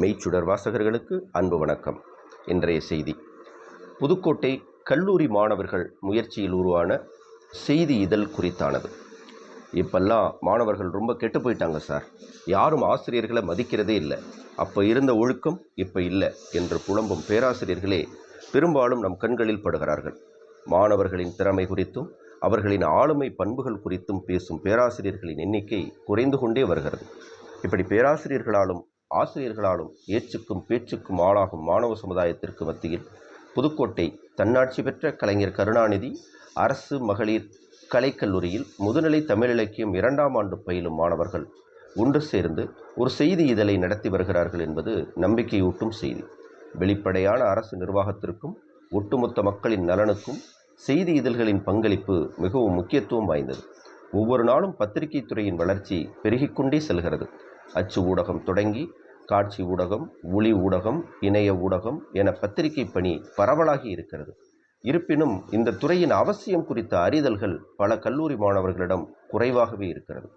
மெய்ச்சுடர் வாசகர்களுக்கு அன்பு வணக்கம். இன்றைய செய்தி. புதுக்கோட்டை கல்லூரி மாணவர்கள் முயற்சியில் உருவான செய்தி இதழ் குறித்தானது. இப்பெல்லாம் மாணவர்கள் ரொம்ப கெட்டு போயிட்டாங்க சார். யாரும் ஆசிரியர்களை மதிக்கிறதே இல்லை. அப்போ இருந்த ஒழுக்கம் இப்போ இல்லை என்று புலம்பும் பேராசிரியர்களே பெரும்பாலும் நம் கண்களில் படுகிறார்கள். மாணவர்களின் திறமை குறித்தும் அவர்களின் ஆளுமை பண்புகள் குறித்தும் பேசும் பேராசிரியர்களின் எண்ணிக்கை குறைந்து கொண்டே வருகிறது. இப்படி பேராசிரியர்களாலும் ஆசிரியர்களாலும் ஏச்சுக்கும் பேச்சுக்கும் ஆளாகும் மாணவ சமுதாயத்திற்கு மத்தியில் புதுக்கோட்டை தன்னாட்சி பெற்ற கலைஞர் கருணாநிதி அரசு மகளிர் கலைக்கல்லூரியில் முதுநிலை தமிழ் இலக்கியம் இரண்டாம் ஆண்டு பயிலும் மாணவர்கள் ஒன்று சேர்ந்து ஒரு செய்தி இதழை நடத்தி வருகிறார்கள் என்பது நம்பிக்கையூட்டும் செய்தி. வெளிப்படையான அரசு நிர்வாகத்திற்கும் ஒட்டுமொத்த மக்களின் நலனுக்கும் செய்தி இதழ்களின் பங்களிப்பு மிகவும் முக்கியத்துவம் வாய்ந்தது. ஒவ்வொரு நாளும் பத்திரிகை துறையின் வளர்ச்சி பெருகிக்கொண்டே செல்கிறது. அச்சு ஊடகம் தொடங்கி காட்சி ஊடகம் ஒளி ஊடகம் இணைய ஊடகம் என பத்திரிகை பணி பரவலாகி இருக்கிறது. இருப்பினும் இந்த துறையின் அவசியம் குறித்த அறிதல்கள் பல கல்லூரி மாணவர்களிடம் குறைவாகவே இருக்கிறது.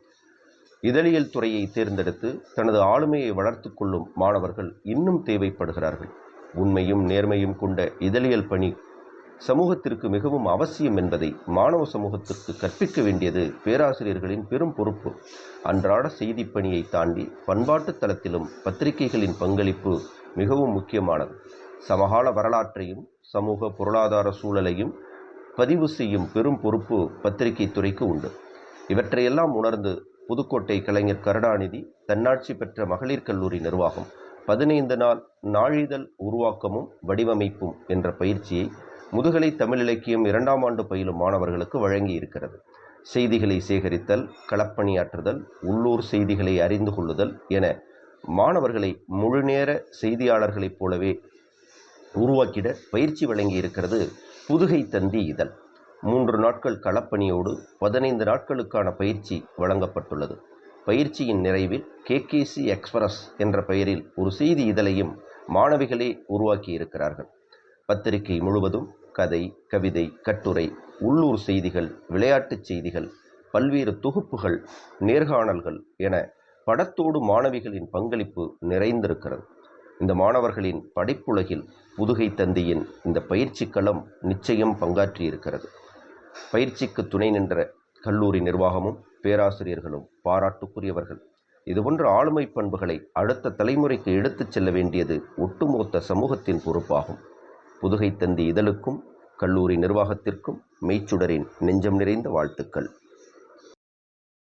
இதழியல் துறையை தேர்ந்தெடுத்து தனது ஆளுமையை வளர்த்து கொள்ளும் மாணவர்கள் இன்னும் தேவைப்படுகிறார்கள். உண்மையும் நேர்மையும் கொண்ட இதழியல் பணி சமூகத்திற்கு மிகவும் அவசியம் என்பதை மாணவ சமூகத்திற்கு கற்பிக்க வேண்டியது பேராசிரியர்களின் பெரும் பொறுப்பு. அன்றாட செய்தி பணியை தாண்டி பண்பாட்டு தளத்திலும் பத்திரிகைகளின் பங்களிப்பு மிகவும் முக்கியமானது. சமகால வரலாற்றையும் சமூக பொருளாதார சூழலையும் பதிவு செய்யும் பெரும் பொறுப்பு பத்திரிகை துறைக்கு உண்டு. இவற்றையெல்லாம் உணர்ந்து புதுக்கோட்டை கலைஞர் கருணாநிதி தன்னாட்சி பெற்ற மகளிர் கல்லூரி நிர்வாகம் பதினைந்து நாள் நாளிதழ் உருவாக்கமும் வடிவமைப்பும் என்ற பயிற்சியை முதுகலை தமிழ் இலக்கியம் இரண்டாம் ஆண்டு பயிலும் மாணவர்களுக்கு வழங்கி இருக்கிறது செய்திகளை சேகரித்தல் களப்பணியாற்றுதல் உள்ளூர் செய்திகளை அறிந்து கொள்ளுதல் என மாணவர்களை முழுநேர செய்தியாளர்களைப் போலவே உருவாக்கிட பயிற்சி வழங்கி இருக்கிறது புதுகை தந்தி இதழ். மூன்று நாட்கள் களப்பணியோடு பதினைந்து நாட்களுக்கான பயிற்சி வழங்கப்பட்டுள்ளது. பயிற்சியின் நிறைவில் கேகேசி எக்ஸ்பிரஸ் என்ற பெயரில் ஒரு செய்தி இதழையும் மாணவிகளே உருவாக்கி இருக்கிறார்கள் பத்திரிகை முழுவதும் கதை கவிதை கட்டுரை உள்ளூர் செய்திகள் விளையாட்டுச் செய்திகள் பல்வேறு தொகுப்புகள் நேர்காணல்கள் என படத்தோடு மாணவிகளின் பங்களிப்பு நிறைந்திருக்கிறது. இந்த மாணவர்களின் படைப்புலகில் புதுகை தந்தியின் இந்த பயிற்சி களம் நிச்சயம் பங்காற்றியிருக்கிறது. பயிற்சிக்கு துணை நின்ற கல்லூரி நிர்வாகமும் பேராசிரியர்களும் பாராட்டுக்குரியவர்கள். இதுபோன்ற ஆளுமை பண்புகளை அடுத்த தலைமுறைக்கு எடுத்துச் செல்ல வேண்டியது ஒட்டுமொத்த சமூகத்தின் பொறுப்பாகும். புதுகை தந்தி இதழுக்கும் கல்லூரி நிர்வாகத்திற்கும் மெய்ச்சுடரின் நெஞ்சம் நிறைந்த வாழ்த்துக்கள்.